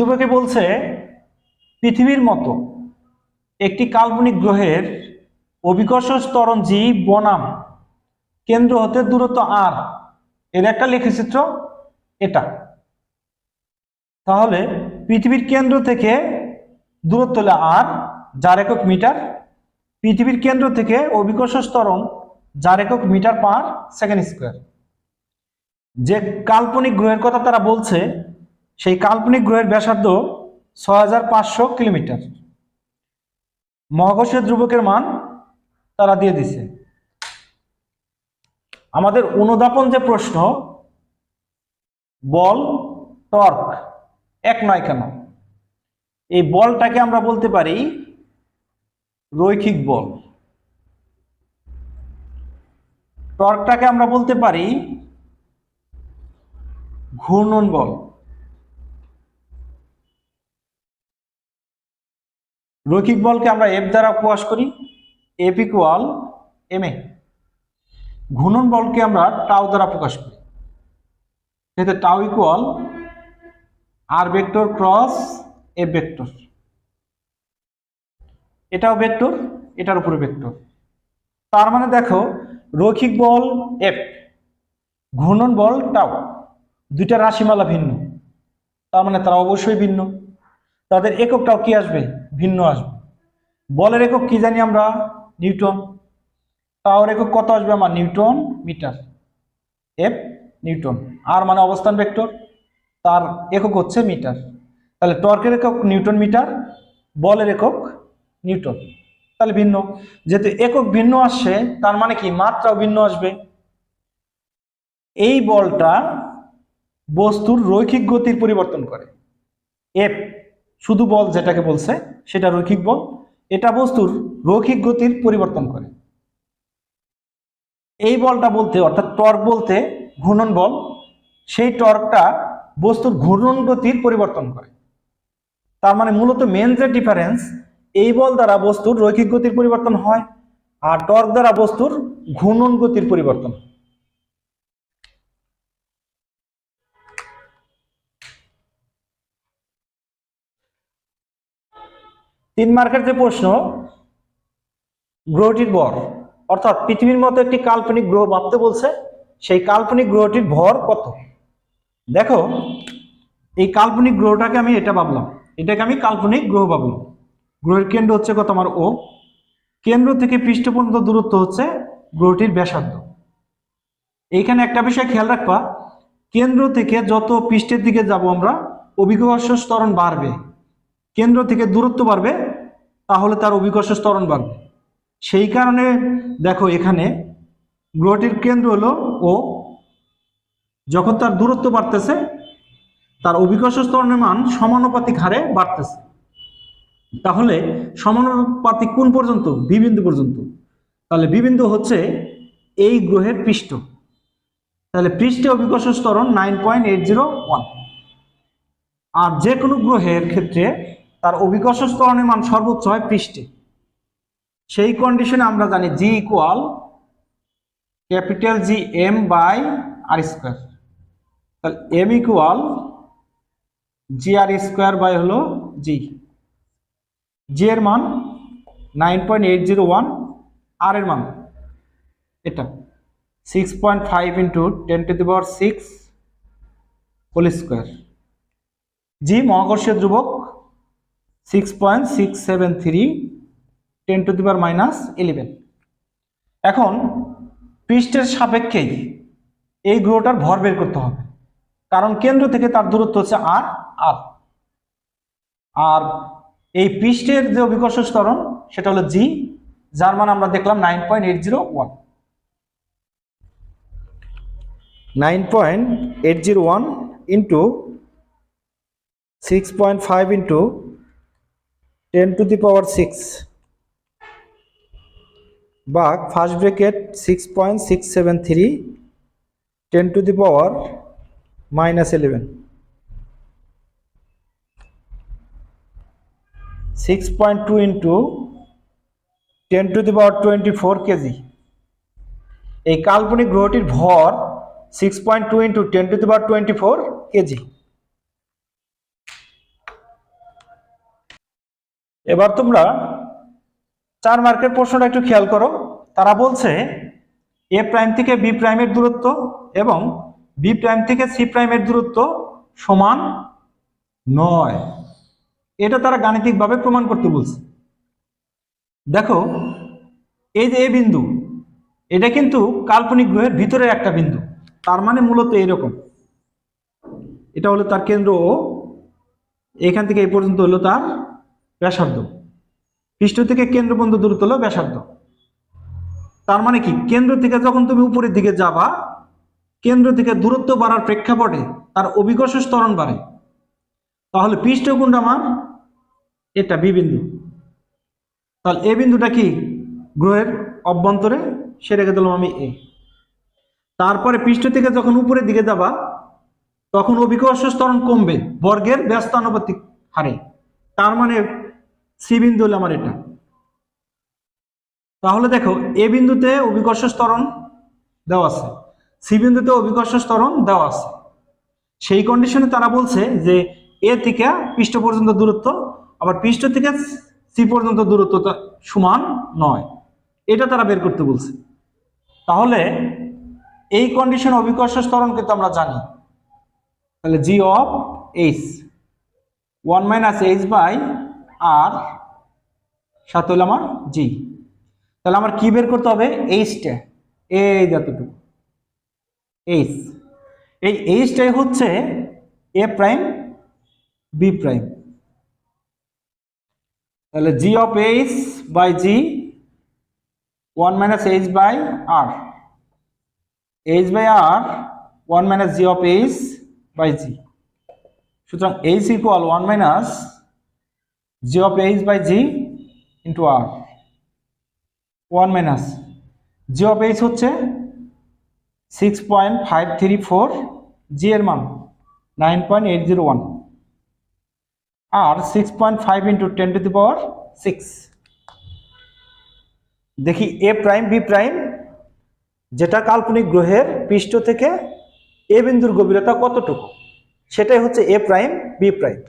উদ্দীপকে বলছে, পৃথিবীর মতো একটি কাল্পনিক গ্রহের অভিকর্ষ স্তরণ জি বনাম। কেন্দ্র হতে দূরত্ব আর। এর একটা লেখচিত্র এটা। তাহলে পৃথিবীর কেন্দ্র থেকে দূরত্ব হলো আর, যার একক মিটার? পৃথিবীর কেন্দ্র থেকে অভিকর্ষ স্তরণ যার একক মিটার পার সেকেন্ড স্কোয়ার। যে কাল্পনিক গ্রহের কথা তারা বলছে সেই কাল্পনিক গ্রহের ব্যাসার্ধ পাঁচশো কিলোমিটার। মহাকর্ষীয় ধ্রুবকের মান তারা দিয়ে দিছে। আমাদের অনুদাপন যে প্রশ্ন, বল, টর্ক, এক নয় কেন? এই বলটাকে আমরা বলতে পারি রৈখিক বল। টর্কটাকে আমরা বলতে পারি ঘূর্ণন বল। রৈখিক বলকে আমরা এফ দ্বারা প্রকাশ করি। এফ ইকুয়াল এম এ ঘূর্ণন বলকে আমরা টাও দ্বারা প্রকাশ করি। এতে tau equal R vector cross F vector এটাও ভেক্টর এটার উপরে ভেক্টর তার মানে দেখো রৈখিক বল এফ ঘূর্ণন বল টাও দুইটা রাশিমালা ভিন্ন। তার মানে তারা অবশ্যই ভিন্ন। তাদের এককটাও কি আসবে? ভিন্ন আসবে। বলের একক কি জানি আমরা? নিউটন। টাওয়ার একক কত আসবে আমার? Newton metre. F newton. R মানে অবস্থান ভেক্টর? তার একক হচ্ছে মিটার। তাহলে টর্কের একক নিউটন মিটার, বলের একক নিউটন। তাহলে ভিন্ন। যেহেতু একক ভিন্ন আসছে, তার মানে কি? মাত্রাও ভিন্ন আসবে। এই বলটা বস্তুর রৈখিক গতির পরিবর্তন করে। এফ শুধু বল যেটাকে বলছে, সেটা রৈখিক বল। এটা বস্তুর রৈখিক গতির পরিবর্তন করে। এই বলটা বলতে, অর্থাৎ টর্ক বলতে ঘূর্ণন বল, সেই টর্কটা বস্তুর ঘূর্ণন গতির পরিবর্তন করে। তার মানে মূলত মেন যে ডিফারেন্স এই বল দ্বারা বস্তুর রৈখিক গতির পরিবর্তন হয়, আর টর্ক দ্বারা বস্তুর ঘূর্ণন গতির পরিবর্তন হয়। তিন মার্কের যে প্রশ্ন, গ্রহটির ভর, অর্থাৎ পৃথিবীর মতো একটি কাল্পনিক গ্রহ ভাবতে বলছে, সেই কাল্পনিক গ্রহটির ভর কত? দেখো, এই কাল্পনিক গ্রহটাকে আমি এটা ভাবলাম, এটাকে আমি কাল্পনিক গ্রহ ভাবলাম। গ্রহের কেন্দ্র হচ্ছে কত আমার ও কেন্দ্র থেকে পৃষ্ঠ পর্যন্ত দূরত্ব হচ্ছে গ্রহটির ব্যাসার্ধ। এইখানে একটা বিষয় খেয়াল রাখবা, কেন্দ্র থেকে যত পৃষ্ঠের দিকে যাব আমরা অভিকর্ষ স্তরণ বাড়বে। কেন্দ্র থেকে দূরত্ব বাড়বে, তাহলে তার অভিকর্ষ স্তরণ বাড়বে। সেই কারণে দেখো এখানে গ্রহটির কেন্দ্র হলো ও যখন তার দূরত্ব বাড়তেছে, তার অভিকর্ষ স্তরণের মান সমানুপাতিক হারে বাড়তেছে। তাহলে সমানুপাতিক কোন পর্যন্ত? বিবিন্দু পর্যন্ত। তাহলে বিবিন্দু হচ্ছে এই গ্রহের পৃষ্ঠ। তাহলে পৃষ্ঠে অভিকর্ষ স্তরণ nine point eight zero one. আর যে কোনো গ্রহের ক্ষেত্রে তার অভিকর্ষ স্তরণের মান সর্বোচ্চ হয় পৃষ্ঠে। সেই কন্ডিশনে আমরা জানি G equal capital G M by R square তাহলে M equal G R square by হলো জি জি এর মান nine point eight zero one R এর মান এটা। Six point five into ten to the power six whole square G মহাকর্ষীয় ধ্রুবক six point six seven three ten to the power minus eleven এখন পৃষ্ঠের সাপেক্ষেই এই গ্রহটার ভর বের করতে হবে। কারণ কেন্দ্র থেকে তার দূরত্ব হচ্ছে আর আর আর এই পৃষ্ঠের যে অভিকর্ষ স্তরণ সেটা হলো জি যার মান আমরা দেখলাম nine point eight zero one nine point eight zero one into six point five into ten to the power six. বা first bracket six point six seven three, ten to the power minus eleven. Six point two into ten to the power twenty four kg. এই কাল্পনিক গ্রহটির ভর six point two into ten to the power twenty four kg. এবার তোমরা চার মার্কের প্রশ্নটা একটু খেয়াল করো। তারা বলছে, এ প্রাইম থেকে বি প্রাইমের দূরত্ব এবং বি প্রাইম থেকে সি প্রাইমের দূরত্ব সমান নয়। এটা তারা গাণিতিকভাবে প্রমাণ করতে বলছে। দেখো, এই যে এ বিন্দু, এটা কিন্তু কাল্পনিক গ্রহের ভিতরে একটা বিন্দু। তার মানে মূলত এরকম। এটা হলো তার কেন্দ্র ও, এখান থেকে এই পর্যন্ত হলো তার ব্যাসার্ধ। পৃষ্ঠ থেকে কেন্দ্রবন্ধু দূরত্ব হলো ব্যাসার্ধ। তার মানে কি? কেন্দ্র থেকে যখন তুমি উপরের দিকে যাবা, কেন্দ্র থেকে দূরত্ব বাড়ার প্রেক্ষাপটে তার অভিকর্ষ স্তরণ বাড়ে। তাহলে পৃষ্ঠ কোনটা আমার এটা বি বিন্দু। তাহলে এ বিন্দুটা কি? গ্রহের অভ্যন্তরে সে রেখে দিলাম আমি এ। তারপরে পৃষ্ঠ থেকে যখন উপরের দিকে যাবা, তখন অভিকর্ষ স্তরণ কমবে, বর্গের ব্যস্তানুপাতিক হারে। তার মানে সি বিন্দু হলো আমার এটা। তাহলে দেখো, এ বিন্দুতে অভিকর্ষ স্তরণ দেওয়া আছে, সি বিন্দুতে অভিকর্ষ স্তরণ দেওয়া আছে। সেই কন্ডিশনে তারা বলছে যে এ থেকে পৃষ্ঠ পর্যন্ত দূরত্ব, আবার পৃষ্ঠ থেকে সি পর্যন্ত দূরত্ব তা- সমান নয়। এটা তারা বের করতে বলছে। তাহলে এই কন্ডিশন অভিকর্ষ স্তরণ কিন্তু আমরা জানি। তাহলে G of H one minus H by R সাথে হলো আমার জি তাহলে আমার কি বের করতে হবে? এইচটা এই যতটুকু। এইচ এই এইচটাই হচ্ছে এ প্রাইম বি প্রাইম তাহলে G of H by G one minus H by R H by R one minus G of H by G সুতরাং H equal one minus G of H by G into R, one minus. G of H হচ্ছে six point five three four G এর মান, nine point eight zero one. R six point five into ten to the power six. দেখি A prime, B prime, যেটা কাল্পনিক গ্রহের পৃষ্ঠ থেকে এ বিন্দুর গভীরতা কতটুকু? সেটাই হচ্ছে এ প্রাইম, বি প্রাইম।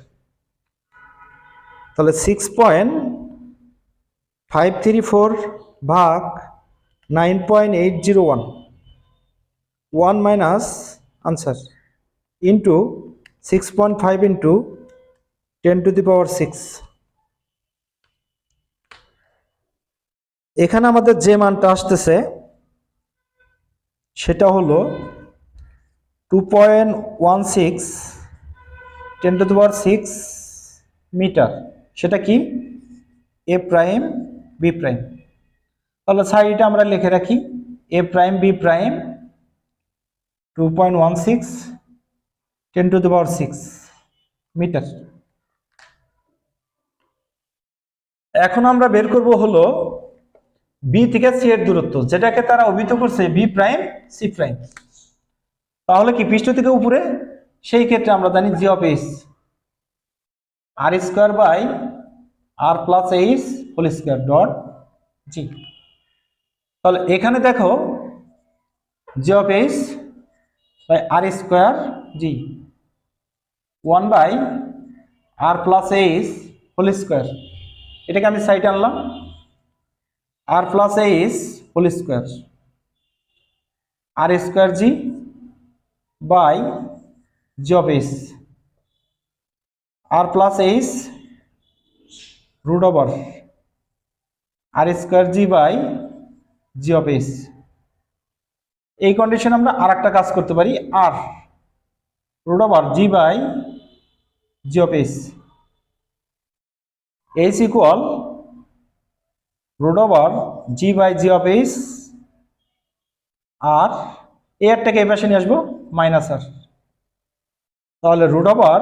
তাহলে six point five three four ভাগ nine point eight zero one one minus answer into six point five into ten to the power six এখানে আমাদের যে মানটা আসতেছে, সেটা হলো two point one six ten to the power six metre সেটা কি? এ প্রাইম বি প্রাইম তাহলে সাইডটা আমরা লিখে রাখি। A prime B prime two point one six ten to the power six metre এখন আমরা বের করব হলো বি থেকে সি এর দূরত্ব, যেটাকে তারা অভিহিত করছে বি প্রাইম সি প্রাইম তাহলে কি পৃষ্ঠ থেকে উপরে? সেই ক্ষেত্রে আমরা জানি G of H R square by R plus H whole square dot G তাহলে এখানে দেখো G of H by R square G one by R plus H whole square এটাকে আমি সাইডে আনলাম। R plus H whole square R square G by G of H R plus H root over R square G by G of H এই কন্ডিশনে আমরা আর একটা কাজ করতে পারি R root over G by G of H H equal root over G by G of H R এ একটাকে এই পাশে নিয়ে আসব মাইনাস আর তাহলে root over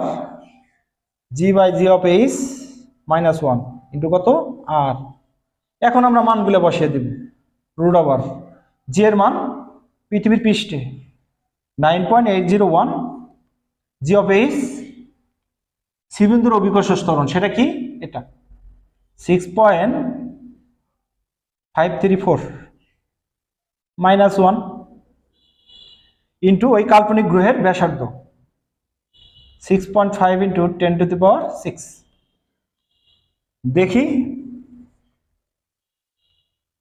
G by G of H minus one into কত? আর এখন আমরা মানগুলো বসিয়ে দেব। রুট ওভার জি এর মান পৃথিবীর পৃষ্ঠে। Nine point eight zero one G of H সিবিন্দুর অভিকর্ষ স্তরণ সেটা কি? এটা। Six point five three four minus one into ওই কাল্পনিক গ্রহের ব্যাসার্ধ। Six point five into ten to the power six দেখি।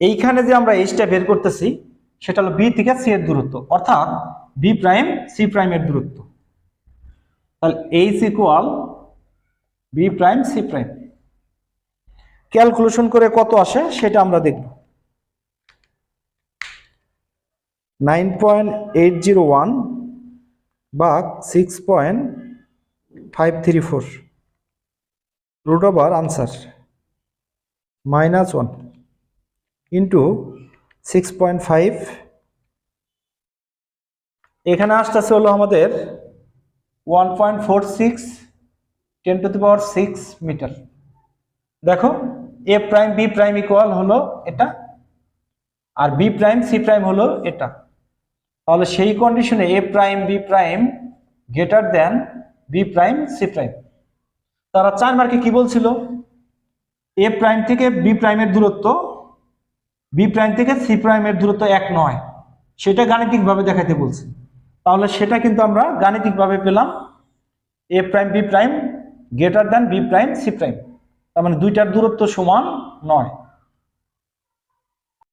এইখানে যে আমরা এইচটা বের করতেছি, সেটা হলো বি থেকে সি এর দূরত্ব, অর্থাৎ বি প্রাইম সি প্রাইমের দূরত্ব। তাহলে H equal B prime C prime calculation করে কত আসে, সেটা আমরা দেখব। Nine point eight zero one বা six point five three four root over answer minus one into six point five এখানে আসতেছে হলো আমাদের one point four six ten to the power six metre দেখো A prime B prime equal হলো এটা, আর B prime C prime হলো এটা। তাহলে সেই কন্ডিশনে A prime B prime greater than B prime C prime তারা চার মার্কে কি বলছিল? এ প্রাইম থেকে বি প্রাইমের দূরত্ব বি প্রাইম থেকে সি প্রাইমের দূরত্ব এক নয়। সেটা গাণিতিকভাবে দেখাতে বলছে। তাহলে সেটা কিন্তু আমরা গাণিতিকভাবে পেলাম A prime B prime greater than B prime C prime তার মানে দুইটার দূরত্ব সমান নয়।